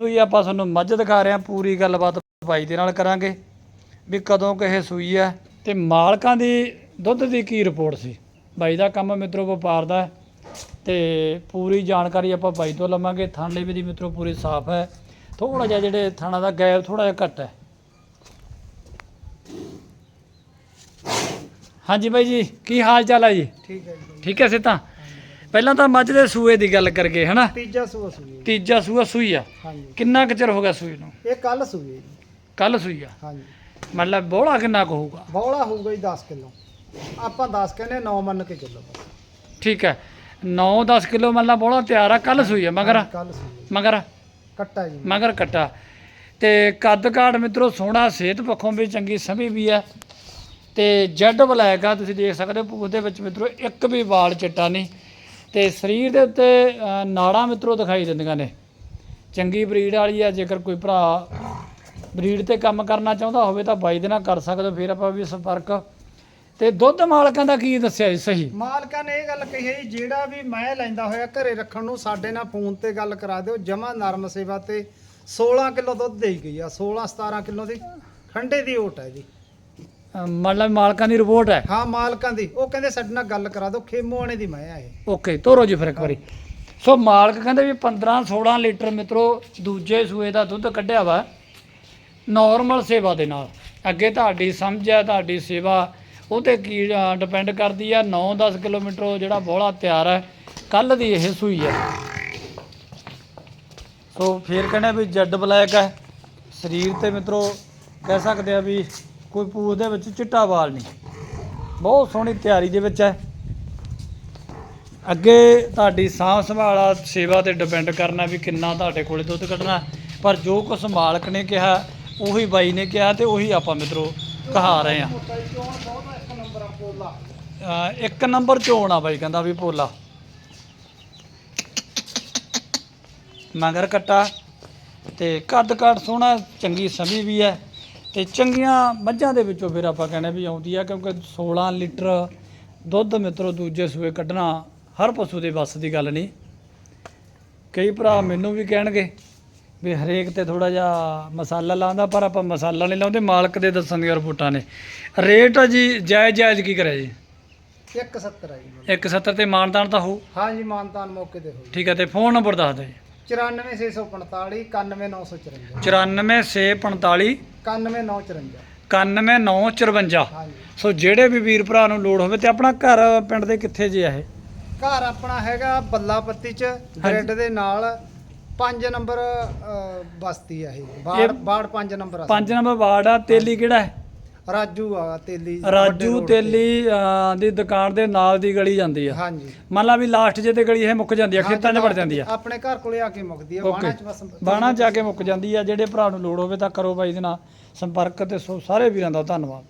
ਸੂਈ ਆਪਾਂ ਤੁਹਾਨੂੰ ਮੱਝ ਦਿਖਾ ਰਹੇ ਹਾਂ ਪੂਰੀ ਗੱਲਬਾਤ ਬਾਈ ਦੇ ਨਾਲ ਕਰਾਂਗੇ ਵੀ ਕਦੋਂ ਕਿਸੇ ਸੂਈ ਹੈ ਤੇ ਮਾਲਕਾਂ ਦੀ ਦੁੱਧ ਦੀ ਕੀ ਰਿਪੋਰਟ ਸੀ? ਬਾਈ ਦਾ ਕੰਮ ਮਿੱਤਰੋ ਵਪਾਰ ਦਾ ਤੇ ਪੂਰੀ ਜਾਣਕਾਰੀ ਆਪਾਂ ਬਾਈ ਤੋਂ ਲਵਾਂਗੇ। ਥਣ ਲਈ ਵੀ ਦੀ ਮਿੱਤਰੋ ਪੂਰੀ ਸਾਫ਼ ਹੈ। ਥੋੜਾ ਜਿਹਾ ਜਿਹੜੇ ਥਾਣਾ ਦਾ ਗੈਪ ਥੋੜਾ ਜਿਹਾ ਘੱਟ ਹੈ। ਹਾਂਜੀ ਬਾਈ ਜੀ ਕੀ ਹਾਲ ਚਾਲ ਹੈ ਜੀ? ਠੀਕ ਹੈ ਜੀ। ਠੀਕ ਹੈ ਸਿੱਧਾ ਪਹਿਲਾਂ ਤਾਂ ਮੱਝ ਦੇ ਸੂਏ ਦੀ ਗੱਲ ਕਰਗੇ ਹਨਾ? ਤੀਜਾ ਸੂਆ ਸੂਈ ਤੀਜਾ ਸੂਆ ਸੂਈ ਆ। ਹਾਂਜੀ। ਕਿੰਨਾ ਕੁ ਚਿਰ ਹੋ ਗਿਆ ਸੂਈ ਨੂੰ? ਇਹ ਕੱਲ ਸੂਈ ਹੈ ਜੀ। ਕੱਲ ਸੂਈ ਆ? ਹਾਂਜੀ। ਮਤਲਬ ਬੋਲਾ ਕਿੰਨਾ ਕੁ ਹੋਊਗਾ? ਬੌਲਾ ਹੋਊਗਾ ਜੀ 10 ਕਿਲੋ। ਆਪਾਂ 10 ਕਹਿੰਦੇ 9 ਮੰਨ ਕੇ ਚੱਲੋ। ਠੀਕ ਹੈ। 9-10 ਕਿਲੋ ਮਤਲਬ ਬੋਲਾ ਤਿਆਰ ਆ ਕੱਲ ਸੂਈ ਆ ਮਗਰ? ਕੱਲ ਸੂਈ ਮਗਰ? ਕੱਟਾ ਜੀ। ਮਗਰ ਕੱਟਾ। ਤੇ ਕੱਦ ਕਾਠ ਮਿੱਤਰੋ ਸੋਹਣਾ ਸਿਹਤ ਪੱਖੋਂ ਵੀ ਚੰਗੀ ਸਮੀ ਵੀ ਹੈ। ਤੇ ਜੈਡ ਬਲੈਕ ਆ ਤੁਸੀਂ ਦੇਖ ਸਕਦੇ ਹੋ ਉਹਦੇ ਵਿੱਚ ਮਿੱਤਰੋ ਇੱਕ ਵੀ ਵਾਲ ਚਿੱਟਾ ਨਹੀਂ। ਤੇ ਸਰੀਰ ਦੇ ਉੱਤੇ ਨਾੜਾਂ ਮਿੱਤਰੋ ਦਿਖਾਈ ਦਿੰਦੀਆਂ ਨੇ। ਚੰਗੀ ਬਰੀਡ ਵਾਲੀ ਆ, ਜੇਕਰ ਕੋਈ ਭਰਾ ਬਰੀਡ ਤੇ ਕੰਮ ਕਰਨਾ ਚਾਹੁੰਦਾ ਹੋਵੇ ਤਾਂ ਬਾਈ ਦੇ ਨਾਲ ਕਰ ਸਕਦੇ ਹੋ, ਫਿਰ ਆਪਾਂ ਵੀ ਸੰਪਰਕ। ਤੇ ਦੁੱਧ ਮਾਲਕਾਂ ਦਾ ਕੀ ਦੱਸਿਆ ਜੀ, ਸਹੀ? ਮਾਲਕਾਂ ਨੇ ਇਹ ਗੱਲ ਕਹੀ ਹੈ ਜੀ, ਜਿਹੜਾ ਵੀ ਮੈਂ ਲੈਂਦਾ ਹੋਇਆ ਘਰੇ ਰੱਖਣ ਨੂੰ, ਸਾਡੇ ਨਾਲ ਫੋਨ ਤੇ ਗੱਲ ਕਰਾ ਦਿਓ, ਜਮਾ ਨਰਮ ਸੇਵਾ ਤੇ 16 ਕਿਲੋ ਦੁੱਧ ਦੇਈ ਗਈ ਆ 16 17 ਕਿਲੋ ਦੀ, ਖੰਡੇ ਦੀ ਓਟ ਹੈ ਜੀ। ਮਤਲਬ ਮਾਲਕਾਂ ਦੀ ਰਿਪੋਰਟ ਹੈ। ਹਾਂ ਮਾਲਕਾਂ ਦੀ। ਉਹ ਕਹਿੰਦੇ ਸਾਡੇ ਨਾਲ ਗੱਲ ਕਰਾ ਦਿਓ ਖੇਮੋਆਣੇ ਦੀ ਮੈਂ ਆ ਇਹ ਓਕੇ ਤੋਰੋ ਜੀ ਫਿਰ ਇੱਕ ਵਾਰੀ। ਸੋ ਮਾਲਕ ਕਹਿੰਦੇ ਵੀ 15 16 ਲੀਟਰ ਮਿੱਤਰੋ ਦੂਜੇ ਸੂਏ ਦਾ ਦੁੱਧ ਕੱਢਿਆ ਵਾ ਨਾਰਮਲ ਸੇਵਾ ਦੇ ਨਾਲ। ਅੱਗੇ ਤੁਹਾਡੀ ਸਮਝ ਹੈ ਤੁਹਾਡੀ ਸੇਵਾ ਉਹ ਤੇ ਕੀ ਡਿਪੈਂਡ ਕਰਦੀ ਆ 9-10 ਕਿਲੋਮੀਟਰ ਉਹ ਜਿਹੜਾ ਬੋਲਾ ਤਿਆਰ ਹੈ ਕੱਲ ਦੀ ਇਹ ਸੂਈ ਹੈ। ਸੋ ਫਿਰ ਕਹਿੰਦੇ ਵੀ ਜੈਡ ਬਲੈਕ ਹੈ। ਸਰੀਰ ਤੇ ਮਿੱਤਰੋ ਕਹਿ ਸਕਦੇ ਆ ਵੀ ਕੋਈ ਪੂਛ ਦੇ ਵਿੱਚ ਚਿੱਟਾ ਵਾਲ ਨਹੀਂ। ਬਹੁਤ ਸੋਹਣੀ ਤਿਆਰੀ ਦੇ ਵਿੱਚ ਹੈ। ਅੱਗੇ ਤੁਹਾਡੀ ਸਾਂਭ ਸੰਭਾਲਾ ਸੇਵਾ ਤੇ ਡਿਪੈਂਡ ਕਰਨਾ ਵੀ ਕਿੰਨਾ ਤੁਹਾਡੇ ਕੋਲੇ ਦੁੱਧ ਕੱਢਣਾ ਪਰ ਜੋ ਕੁਛ ਮਾਲਕ ਨੇ ਕਿਹਾ, ਉਹੀ ਬਾਈ ਨੇ ਕਿਹਾ ਤੇ ਉਹੀ ਆਪਾਂ ਮਿੱਤਰੋ ਕਹਾ ਰਹੇ ਆ ਇੱਕ ਨੰਬਰ ਚੋਣ ਆ ਬਾਈ, ਕਹਿੰਦਾ ਵੀ ਪੋਲਾ ਮਗਰ ਕੱਟਾ ਤੇ ਕੱਦ ਕੱਟ ਸੋਹਣਾ, ਚੰਗੀ ਸਮੀ ਵੀ ਹੈ। ਤੇ ਚੰਗੀਆਂ ਮੱਝਾਂ ਦੇ ਵਿੱਚੋਂ ਫਿਰ ਆਪਾਂ ਕਹਿੰਦੇ ਵੀ ਆਉਂਦੀ ਆ ਕਿਉਂਕਿ 16 ਲੀਟਰ ਦੁੱਧ ਮਿੱਤਰੋ ਦੂਜੇ ਸੂਏ ਕੱਢਣਾ ਹਰ ਪਸ਼ੂ ਦੇ ਵੱਸ ਦੀ ਗੱਲ ਨਹੀਂ। ਕਈ ਭਰਾ ਮੈਨੂੰ ਵੀ ਕਹਿਣਗੇ ਵੀ ਹਰੇਕ ਤੇ ਥੋੜਾ ਜਿਹਾ ਮਸਾਲਾ ਲਾਉਂਦਾ ਪਰ ਆਪਾਂ ਮਸਾਲਾ ਨਹੀਂ ਲਾਉਂਦੇ ਮਾਲਕ ਦੇ ਦੱਸਣ ਦੀਆਂ ਰਿਪੋਰਟਾਂ ਨੇ। ਰੇਟ ਆ ਜੀ ਜਾਇਜ਼ ਜਾਇਜ਼ ਕੀ ਕਰਿਆ ਜੀ? 170 ਆ ਜੀ। 170 ਤੇ ਮਾਨਦਾਨ ਤਾਂ ਹੋਊ? ਹਾਂ ਜੀ ਮਾਨਤਾਨ ਮੌਕੇ ਤੇ ਹੋਈ ਠੀਕ ਹੈ ਤੇ ਫੋਨ ਨੰਬਰ ਦੱਸ ਦਿਓ ਜੀ। 94645 91954 94645 91954 91954 ਹਾਂਜੀ। ਸੋ ਜਿਹੜੇ ਵੀ ਵੀਰ ਭਰਾ ਨੂੰ ਲੋੜ ਹੋਵੇ ਤੇ ਆਪਣਾ ਘਰ ਪਿੰਡ ਦੇ ਕਿੱਥੇ ਜੇ ਆ ਇਹ? ਘਰ ਆਪਣਾ ਹੈਗਾ ਬੱਲਾਪੱਤੀ ਚ ਗ੍ਰਿਡ ਦੇ ਨਾਲ 5 ਨੰਬਰ ਬਸਤੀ ਆ ਇਹ ਬਾੜ ਇਹ- ਬਾੜ 5 ਨੰਬਰ ਆ। 5 ਨੰਬਰ ਵਾਰਡ ਆ ਤੇਲੀ ਕਿਹੜਾ ਹੈ? ਰਾਜੂ ਆ ਤੇਲੀ ਰਾਜੂ। ਤੇਲੀ ਅਹ, ਦੀ ਦੁਕਾਨ ਦੇ ਨਾਲ ਦੀ ਗਲੀ ਜਾਂਦੀ ਆ। ਹਾਂਜੀ। ਮੰਨ ਲਾ ਵੀ ਲਾਸਟ ਜੇ ਤੇ ਗਲੀ ਇਹ ਮੁੱਕ ਜਾਂਦੀ ਆ ਖੇਤਾਂ 'ਚ ਵੜ ਜਾਂਦੀ ਆ। ਆਪਣੇ ਘਰ ਕੋਲੇ ਆ ਕੇ ਮੁੱਕਦੀ ਆ ਬਾਣਾ ਚ ਬਸ ਬਾਣਾ ਜਾ ਕੇ ਮੁੱਕ ਜਾਂਦੀ ਆ ਜਿਹੜੇ ਭਰਾ ਨੂੰ ਲੋੜ ਹੋਵੇ ਤਾਂ ਕਰੋ ਬਾਈ ਦੇ ਨਾਲ ਸੰਪਰਕ ਤੇ ਸੋ ਸਾਰੇ ਵੀਰਾਂ ਦਾ ਧੰਨਵਾਦ।